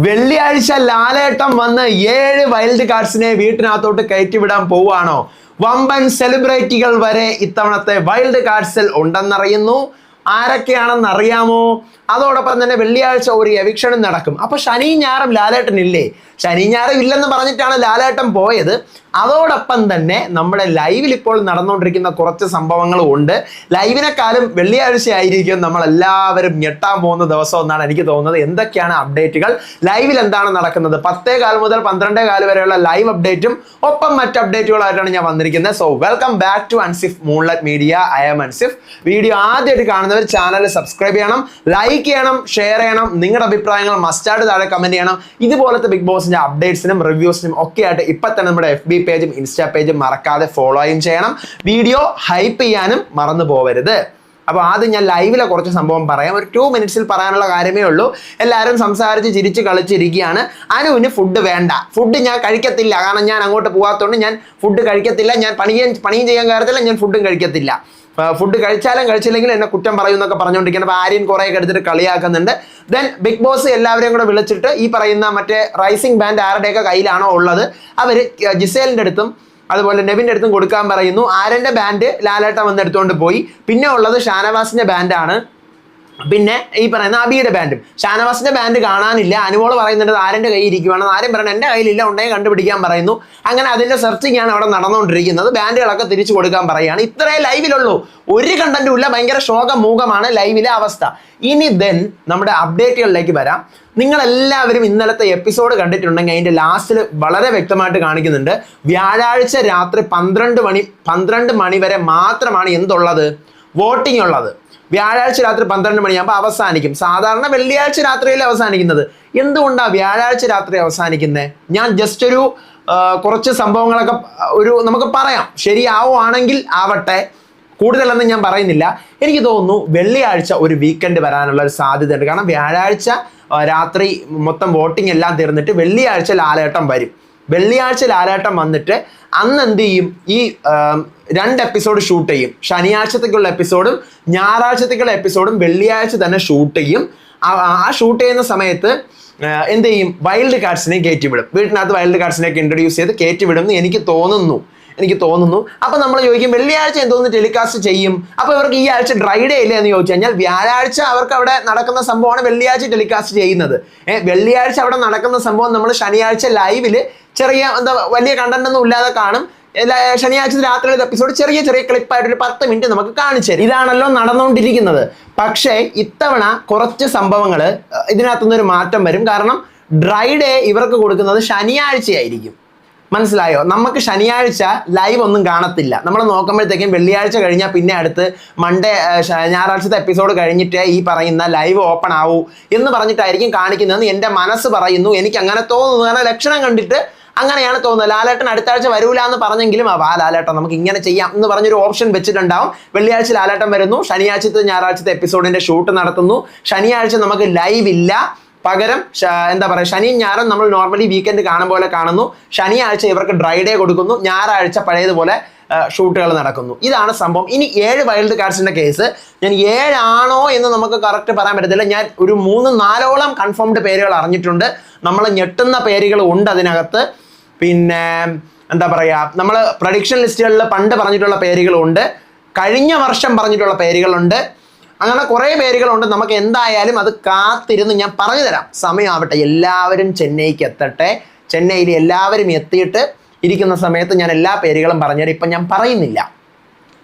വെള്ളിയാഴ്ച ലാലേട്ടം വന്ന് ഏഴ് വൈൽഡ് കാർഡ്സിനെ വീട്ടിനകത്തോട്ട് കയറ്റിവിടാൻ പോവുകയാണോ? വമ്പൻ സെലിബ്രിറ്റികൾ വരെ ഇത്തവണത്തെ വൈൽഡ് കാർഡ്സിൽ ഉണ്ടെന്നറിയുന്നു. ആരൊക്കെയാണെന്ന് അറിയാമോ അതോടൊപ്പം തന്നെ വെള്ളിയാഴ്ച ഒരു എവിക്ഷനും നടക്കും. അപ്പൊ ശനി ഞാറും ലാലേട്ടൻ ഇല്ലേ? ശനി ഞാറും ഇല്ലെന്ന് പറഞ്ഞിട്ടാണ് ലാലേട്ടൻ പോയത്. അതോടൊപ്പം തന്നെ നമ്മുടെ ലൈവിൽ ഇപ്പോൾ നടന്നുകൊണ്ടിരിക്കുന്ന കുറച്ച് സംഭവങ്ങളും ഉണ്ട്. ലൈവിനെക്കാളും വെള്ളിയാഴ്ച ആയിരിക്കും നമ്മൾ എല്ലാവരും ഞെട്ടാൻ പോകുന്ന ദിവസം എന്നാണ് എനിക്ക് തോന്നുന്നത്. എന്തൊക്കെയാണ് അപ്ഡേറ്റുകൾ ലൈവിൽ എന്താണ് നടക്കുന്നത്? പത്തേ കാൽ മുതൽ പന്ത്രണ്ടേ കാൽ വരെയുള്ള ലൈവ് അപ്ഡേറ്റും ഒപ്പം മറ്റ് അപ്ഡേറ്റുകളായിട്ടാണ് ഞാൻ വന്നിരിക്കുന്നത്. So welcome back to Ansif moonlet media I'm Ansif video ആദ്യമായിട്ട് കാണുന്നവർ ചാനൽ സബ്സ്ക്രൈബ് ചെയ്യണം ലൈക്ക് ചെയ്യണം ഷെയർ ചെയ്യണം. നിങ്ങളുടെ അഭിപ്രായങ്ങൾ മസ്റ്റായിട്ട് താഴെ കമന്റ് ചെയ്യണം. ഇതുപോലത്തെ ബിഗ് ബോസിന്റെ അപ്ഡേറ്റ്സിനും റിവ്യൂസിനും ഒക്കെ ആയിട്ട് ഇപ്പൊ തന്നെ നമ്മുടെ എഫ് ബി പേജും ഇൻസ്റ്റാ പേജും മറക്കാതെ ഫോളോയും ചെയ്യണം. വീഡിയോ ഹൈപ്പ് ചെയ്യാനും മറന്നു പോവരുത്. അപ്പോൾ ആദ്യം ഞാൻ ലൈവിലെ കുറച്ച് സംഭവം പറയാം. ഒരു ടു മിനിറ്റ്സിൽ പറയാനുള്ള കാര്യമേ ഉള്ളൂ. എല്ലാവരും സംസാരിച്ച് ചിരിച്ച് കളിച്ചിരിക്കുകയാണ്. അനുവിന് ഫുഡ് വേണ്ട. ഫുഡ് ഞാൻ കഴിക്കത്തില്ല. കാരണം ഞാൻ അങ്ങോട്ട് പോകാത്തതുകൊണ്ട് ഞാൻ ഫുഡ് കഴിക്കത്തില്ല. ഞാൻ പണിയും പണിയും ചെയ്യാൻ കാര്യത്തില്ല ഞാൻ ഫുഡും കഴിക്കത്തില്ല. ഫുഡ് കഴിച്ചാലും കഴിച്ചില്ലെങ്കിലും എന്നെ കുറ്റം പറയും എന്നൊക്കെ പറഞ്ഞുകൊണ്ടിരിക്കുന്നത് അപ്പോൾ ആര്യൻ കുറേയൊക്കെ എടുത്തിട്ട് കളിയാക്കുന്നുണ്ട്. ദെൻ ബിഗ് ബോസ് എല്ലാവരെയും കൂടെ വിളിച്ചിട്ട് ഈ പറയുന്ന മറ്റേ റൈസിംഗ് ബാൻഡ് ആരുടെയൊക്കെ കയ്യിലാണോ ഉള്ളത്? അവർ ജിസേലിന്റെ അടുത്തും അതുപോലെ നെവിന്റെ അടുത്തും കൊടുക്കാൻ പറയുന്നു. ആരന്റെ ബാൻഡ് ലാലേട്ട വന്ന് എടുത്തുകൊണ്ട് പോയി. പിന്നെ ഉള്ളത് ഷാനവാസിന്റെ ബാൻഡാണ് പിന്നെ ഈ പറയുന്ന അബിയുടെ ബാൻഡും ഷാനവാസിന്റെ ബാൻഡ് കാണാനില്ല. അനുമോൾ പറയുന്നുണ്ട് ആരന്റെ കയ്യിൽ ഇരിക്കുവാണ് ആരും പറയണം എന്റെ കയ്യിലില്ല. ഉണ്ടെങ്കിൽ കണ്ടുപിടിക്കാൻ പറയുന്നു. അങ്ങനെ അതിന്റെ സെർച്ചിങ്ങാണ് അവിടെ നടന്നുകൊണ്ടിരിക്കുന്നത്. ബാൻഡുകളൊക്കെ തിരിച്ചു കൊടുക്കാൻ പറയുകയാണ്. ഇത്രേ ലൈവിലുള്ളൂ. ഒരു കണ്ടന്റും ഇല്ല. ഭയങ്കര ശോകമൂകമാണ് ലൈവിലെ അവസ്ഥ. ഇനി ദെൻ നമ്മുടെ അപ്ഡേറ്റുകളിലേക്ക് വരാം. നിങ്ങൾ എല്ലാവരും ഇന്നലത്തെ എപ്പിസോഡ് കണ്ടിട്ടുണ്ടെങ്കിൽ അതിന്റെ ലാസ്റ്റിൽ വളരെ വ്യക്തമായിട്ട് കാണിക്കുന്നുണ്ട്. വ്യാഴാഴ്ച രാത്രി പന്ത്രണ്ട് മണി പന്ത്രണ്ട് മണി വരെ മാത്രമാണ് എന്തുള്ളത്? വോട്ടിംഗ് ഉള്ളത്. വ്യാഴാഴ്ച രാത്രി പന്ത്രണ്ട് മണിയാകുമ്പോൾ അവസാനിക്കും. സാധാരണ വെള്ളിയാഴ്ച രാത്രിയിൽ അവസാനിക്കുന്നത്. എന്തുകൊണ്ടാണ് വ്യാഴാഴ്ച രാത്രി അവസാനിക്കുന്നത് ഞാൻ ജസ്റ്റ് ഒരു കുറച്ച് സംഭവങ്ങളൊക്കെ ഒരു നമുക്ക് പറയാം. ശരിയാവുകയാണെങ്കിൽ ആവട്ടെ. കൂടുതലൊന്നും ഞാൻ പറയുന്നില്ല. എനിക്ക് തോന്നുന്നു വെള്ളിയാഴ്ച ഒരു വീക്കെൻഡ് വരാനുള്ള ഒരു സാധ്യതയുണ്ട്. കാരണം വ്യാഴാഴ്ച രാത്രി മൊത്തം വോട്ടിംഗ് എല്ലാം തീർന്നിട്ട് വെള്ളിയാഴ്ച ലാലേട്ടം വരും. വെള്ളിയാഴ്ച ലാലാട്ടം വന്നിട്ട് അന്ന് എന്ത് ചെയ്യും? ഈ രണ്ട് എപ്പിസോഡ് ഷൂട്ട് ചെയ്യും. ശനിയാഴ്ചത്തേക്കുള്ള എപ്പിസോഡും ഞായറാഴ്ചത്തേക്കുള്ള എപ്പിസോഡും വെള്ളിയാഴ്ച തന്നെ ഷൂട്ട് ചെയ്യും. ആ- ഷൂട്ട് ചെയ്യുന്ന സമയത്ത് എന്ത് ചെയ്യും? വൈൽഡ് കാർഡ്സിനെ കയറ്റി വിടും. വീട്ടിനകത്ത് വൈൽഡ് കാർഡ്സിനെയൊക്കെ ഇൻട്രൊഡ്യൂസ് ചെയ്ത് കയറ്റി വിടും എന്ന് എനിക്ക് തോന്നുന്നു. എനിക്ക് തോന്നുന്നു. അപ്പൊ നമ്മൾ ചോദിക്കും വെള്ളിയാഴ്ച എന്തോന്ന് ടെലികാസ്റ്റ് ചെയ്യും? അപ്പൊ ഇവർക്ക് ഈ ആഴ്ച ഡ്രൈ ഡേ ഇല്ല എന്ന് ചോദിച്ചു കഴിഞ്ഞാൽ വ്യാഴാഴ്ച അവർക്ക് അവിടെ നടക്കുന്ന സംഭവമാണ് വെള്ളിയാഴ്ച ടെലികാസ്റ്റ് ചെയ്യുന്നത്. വെള്ളിയാഴ്ച അവിടെ നടക്കുന്ന സംഭവം നമ്മൾ ശനിയാഴ്ച ലൈവിൽ ചെറിയ എന്താ വലിയ കണ്ടന്റ് ഒന്നും ഇല്ലാതെ കാണും. ശനിയാഴ്ച രാത്രിയുടെ എപ്പിസോഡ് ചെറിയ ചെറിയ ക്ലിപ്പായിട്ട് ഒരു പത്ത് മിനിറ്റ് നമുക്ക് കാണിച്ചു തരും. ഇതാണല്ലോ നടന്നുകൊണ്ടിരിക്കുന്നത് പക്ഷേ ഇത്തവണ കുറച്ച് സംഭവങ്ങൾ ഇതിനകത്തുനിന്ന് ഒരു മാറ്റം വരും. കാരണം ഡ്രൈ ഡേ ഇവർക്ക് കൊടുക്കുന്നത് ശനിയാഴ്ചയായിരിക്കും. മനസ്സിലായോ? നമുക്ക് ശനിയാഴ്ച ലൈവ് ഒന്നും കാണത്തില്ല. നമ്മൾ നോക്കുമ്പോഴത്തേക്കും വെള്ളിയാഴ്ച കഴിഞ്ഞാൽ പിന്നെ അടുത്ത് മൺഡേ ഞായറാഴ്ചത്തെ എപ്പിസോഡ് കഴിഞ്ഞിട്ട് ഈ പറയുന്ന ലൈവ് ഓപ്പൺ ആവൂ എന്ന് പറഞ്ഞിട്ടായിരിക്കും കാണിക്കുന്നതെന്ന് എന്റെ മനസ്സ് പറയുന്നു. എനിക്ക് അങ്ങനെ തോന്നുന്നു. കാരണം ലക്ഷണം കണ്ടിട്ട് അങ്ങനെയാണ് തോന്നുന്നത്. ലാലേട്ടൻ അടുത്ത ആഴ്ച വരൂല എന്ന് പറഞ്ഞെങ്കിലും ആ ലാലേട്ടൻ നമുക്ക് ഇങ്ങനെ ചെയ്യാം എന്ന് പറഞ്ഞൊരു ഓപ്ഷൻ വെച്ചിട്ടുണ്ടാവും. വെള്ളിയാഴ്ച ലാലേട്ടൻ വരുന്നു. ശനിയാഴ്ചത്തെ ഞായറാഴ്ചത്തെ എപ്പിസോഡിന്റെ ഷൂട്ട് നടത്തുന്നു. ശനിയാഴ്ച നമുക്ക് ലൈവ് ഇല്ല. പകരം എന്താ പറയുക ശനിയും ഞായറും നമ്മൾ നോർമലി വീക്കെൻഡ് കാണും പോലെ കാണുന്നു. ശനിയാഴ്ച ഇവർക്ക് ഡ്രൈ ഡേ കൊടുക്കുന്നു. ഞായറാഴ്ച പഴയതുപോലെ ഷൂട്ടുകൾ നടക്കുന്നു. ഇതാണ് സംഭവം. ഇനി ഏഴ് വൈൽഡ് കാർഡ്സിന്റെ കേസ് ഞാൻ ഏഴാണോ എന്ന് നമുക്ക് കറക്റ്റ് പറയാൻ പറ്റത്തില്ല. ഞാൻ ഒരു മൂന്ന് നാലോളം കൺഫേംഡ് പേരുകൾ അറിഞ്ഞിട്ടുണ്ട്. നമ്മൾ ഞെട്ടുന്ന പേരുകൾ ഉണ്ട് അതിനകത്ത്. പിന്നെ എന്താ പറയുക നമ്മൾ പ്രഡിക്ഷൻ ലിസ്റ്റുകളിൽ പണ്ട് പറഞ്ഞിട്ടുള്ള പേരുകളുണ്ട്. കഴിഞ്ഞ വർഷം പറഞ്ഞിട്ടുള്ള പേരുകളുണ്ട്. അങ്ങനെ കുറേ പേരുകളുണ്ട്. നമുക്ക് എന്തായാലും അത് കാത്തിരുന്ന് ഞാൻ പറഞ്ഞു തരാം സമയമാവട്ടെ. എല്ലാവരും ചെന്നൈക്ക് എത്തട്ടെ. ചെന്നൈയിൽ എല്ലാവരും എത്തിയിട്ട് ഇരിക്കുന്ന സമയത്ത് ഞാൻ എല്ലാ പേരുകളും പറഞ്ഞുതരാം. ഇപ്പം ഞാൻ പറയുന്നില്ല.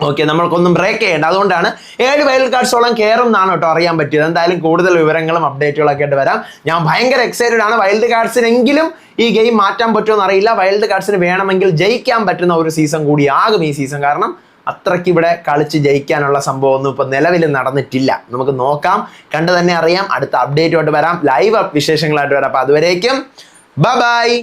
ഓക്കെ നമ്മൾക്കൊന്നും ബ്രേക്ക് ചെയ്യേണ്ട. അതുകൊണ്ടാണ് ഏഴ് വൈൽഡ് കാർഡ്സോളം കയറും എന്നാണ് കേട്ടോ അറിയാൻ പറ്റിയത്. എന്തായാലും കൂടുതൽ വിവരങ്ങളും അപ്ഡേറ്റുകളൊക്കെ ആയിട്ട് വരാം. ഞാൻ ഭയങ്കര എക്സൈറ്റഡ് ആണ്. വൈൽഡ് കാർഡ്സിനെങ്കിലും ഈ ഗെയിം മാറ്റാൻ പറ്റുമെന്ന് എന്നറിയില്ല. വൈൽഡ് കാർഡ്സിന് വേണമെങ്കിൽ ജയിക്കാൻ പറ്റുന്ന ഒരു സീസൺ കൂടി ആകും ഈ സീസൺ കാരണം അത്രയ്ക്ക് ഇവിടെ കളിച്ച് ജയിക്കാനുള്ള സംഭവമൊന്നും ഇപ്പൊ നിലവിൽ നടന്നിട്ടില്ല. നമുക്ക് നോക്കാം. കണ്ടു തന്നെ അറിയാം. അടുത്ത അപ്ഡേറ്റുമായിട്ട് വരാം. ലൈവ് വിശേഷങ്ങളായിട്ട് വരാം. അപ്പൊ അതുവരേക്കും. ബൈ